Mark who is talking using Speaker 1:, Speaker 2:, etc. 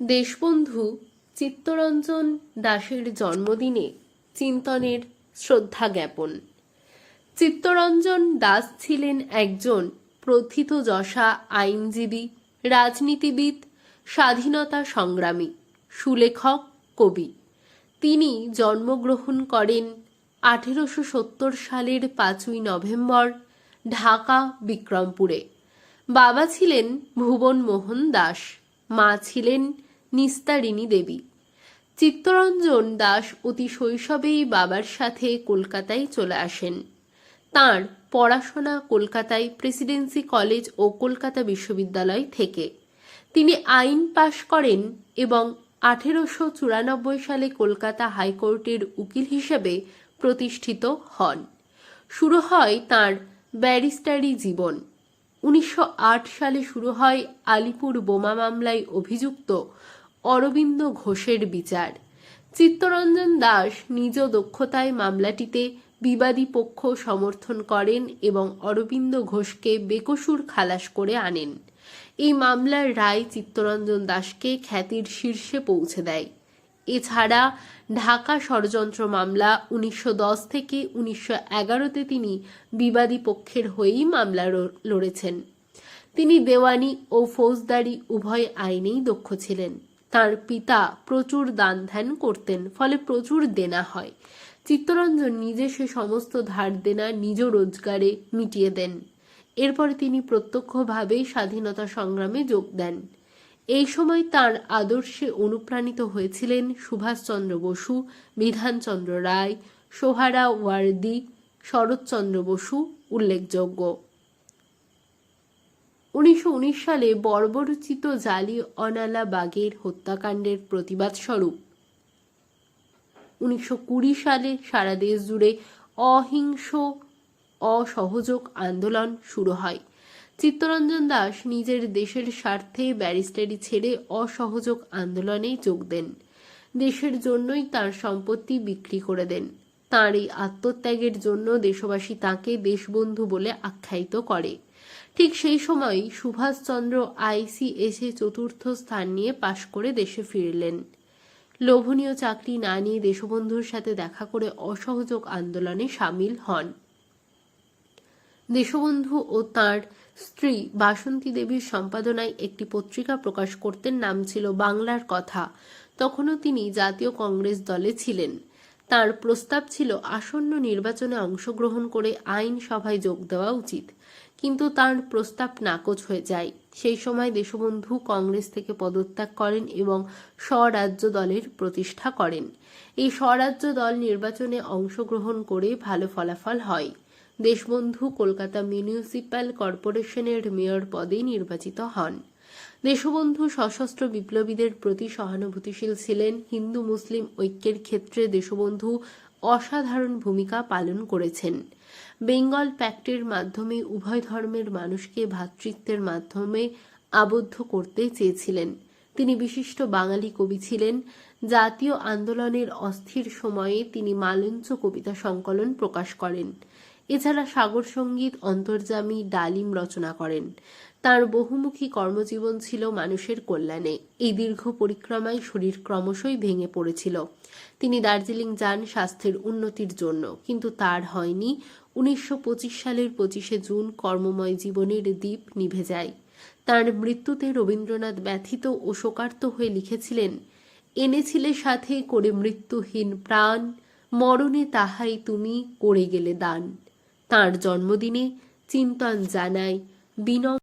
Speaker 1: দেশবন্ধু চিত্তরঞ্জন দাসের জন্মদিনে চিন্তনের শ্রদ্ধা জ্ঞাপন। চিত্তরঞ্জন দাস ছিলেন একজন প্রথিতযশা আইনজীবী, রাজনীতিবিদ, স্বাধীনতা সংগ্রামী, সুলেখক, কবি। তিনি জন্মগ্রহণ করেন আঠেরোশো সত্তর সালের পাঁচই নভেম্বর, ঢাকা, বিক্রমপুরে। বাবা ছিলেন ভুবন মোহন দাস, মা ছিলেন নিস্তারিণী দেবী। চিত্তরঞ্জন দাস অতি শৈশবেই বাবার সাথে কলকাতায় চলে আসেন। তার পড়াশোনা কলকাতায় প্রেসিডেন্সি কলেজ ও কলকাতা বিশ্ববিদ্যালয় থেকে। তিনি আইন পাশ করেন এবং আঠেরোশো চুরানব্বই সালে কলকাতা হাইকোর্টের উকিল হিসেবে প্রতিষ্ঠিত হন। শুরু হয় তার ব্যারিস্টারি জীবন। উনিশশো আট সালে শুরু হয় আলিপুর বোমা মামলায় অভিযুক্ত অরবিন্দ ঘোষের বিচার। চিত্তরঞ্জন দাস নিজ দক্ষতায় মামলাটিতে বিবাদী পক্ষ সমর্থন করেন এবং অরবিন্দ ঘোষকে বেকসুর খালাস করে আনেন। এই মামলার রায় চিত্তরঞ্জন দাসকে খ্যাতির শীর্ষে পৌঁছে দেয়। এছাড়া ঢাকা ষড়যন্ত্র মামলা উনিশশো দশ থেকে উনিশশো এগারোতে তিনি বিবাদী পক্ষের হয়েই মামলা লড়েছেন। তিনি দেওয়ানি ও ফৌজদারি উভয় আইনেই দক্ষ ছিলেন। তার পিতা প্রচুর দান ধ্যান করতেন, ফলে প্রচুর দেনা হয়। চিত্তরঞ্জন নিজে সে সমস্ত ধার দেনা নিজ রোজগারে মিটিয়ে দেন। এরপরে তিনি প্রত্যক্ষভাবে স্বাধীনতা সংগ্রামে যোগ দেন। এই সময় তার আদর্শে অনুপ্রাণিত হয়েছিলেন সুভাষচন্দ্র বসু, বিধানচন্দ্র রায়, সোহারা ওয়ার্দি, শরৎচন্দ্র বসু উল্লেখযোগ্য। উনিশশো উনিশ সালে বর্বরচিত জালি অনালা বাগের হত্যাকাণ্ডের প্রতিবাদ স্বরূপ। উনিশশো কুড়ি সালে সারা দেশ জুড়ে অহিংস, অসহযোগ আন্দোলন শুরু হয়। চিত্তরঞ্জন দাস নিজের দেশের স্বার্থে ব্যারিস্টারি ছেড়ে অসহযোগ আন্দোলনে যোগ দেন। দেশের জন্যই তার সম্পত্তি বিক্রি করে দেন। তাঁর এই আত্মত্যাগের জন্য দেশবাসী তাকে দেশবন্ধু বলে আখ্যায়িত করে। ঠিক সেই সময় সুভাষচন্দ্র আইসিএসে চতুর্থ স্থান নিয়ে পাশ করে দেশে ফিরলেন। লোভনীয় চাকরি না নিয়ে দেশবন্ধুর সাথে দেখা করে অসহযোগ আন্দোলনে সামিল হন। দেশবন্ধু ও তার স্ত্রী বাসন্তী দেবীর সম্পাদনায় একটি পত্রিকা প্রকাশ করতেন, নাম ছিল বাংলার কথা। তখনও তিনি জাতীয় কংগ্রেস দলে ছিলেন। তার প্রস্তাব ছিল আসন্ন নির্বাচনে অংশগ্রহণ করে আইন সভায় যোগ দেওয়া উচিত। কিন্তু তার প্রস্তাব নাকচ হয়ে যায়। সেই সময় দেশবন্ধু কংগ্রেস থেকে পদত্যাগ করেন এবং স্বরাজ্য দলের প্রতিষ্ঠা করেন। এই স্বরাজ্য দল নির্বাচনে অংশগ্রহণ করে ভালো ফলাফল হয়। দেশবন্ধু কলকাতা মিউনিসিপ্যাল কর্পোরেশনের মেয়র পদে নির্বাচিত হন। দেশবন্ধু সশস্ত্র বিপ্লবীদের প্রতি সহানুভূতিশীল ছিলেন হিন্দু মুসলিম ঐক্যের ক্ষেত্রে দেশবন্ধু অসাধারণ ভূমিকা পালন করেছেন। বেঙ্গল প্যাক্টের মাধ্যমে উভয় ধর্মের মানুষকে ভ্রাতৃত্বের মাধ্যমে আবদ্ধ করতে চেয়েছিলেন। তিনি বিশিষ্ট বাঙালি কবি ছিলেন। জাতীয় আন্দোলনের অস্থির সময়ে তিনি মালঞ্চ কবিতা সংকলন প্রকাশ করেন। এছাড়া সাগর সংগীত অন্তর্জামী ডালিম রচনা করেন। তার বহুমুখী কর্মজীবন ছিল মানুষের কল্যাণে। এই দীর্ঘ পরিক্রমায় শরীর ক্রমশই ভেঙে পড়েছিল। তিনি দার্জিলিং যান স্বাস্থ্যের উন্নতির জন্য, কিন্তু তার হয়নি। উনিশশো পঁচিশ সালের পঁচিশে জুন কর্মময় জীবনের দ্বীপ নিভে যায়। তার মৃত্যুতে রবীন্দ্রনাথ ব্যথিত ও শোকার্ত হয়ে লিখেছিলেন, এনেছিলে সাথে করে মৃত্যুহীন প্রাণ, মরণে তাহাই তুমি করে গেলে দান। তার জন্মদিনে চিন্তন জানায় বিনম্র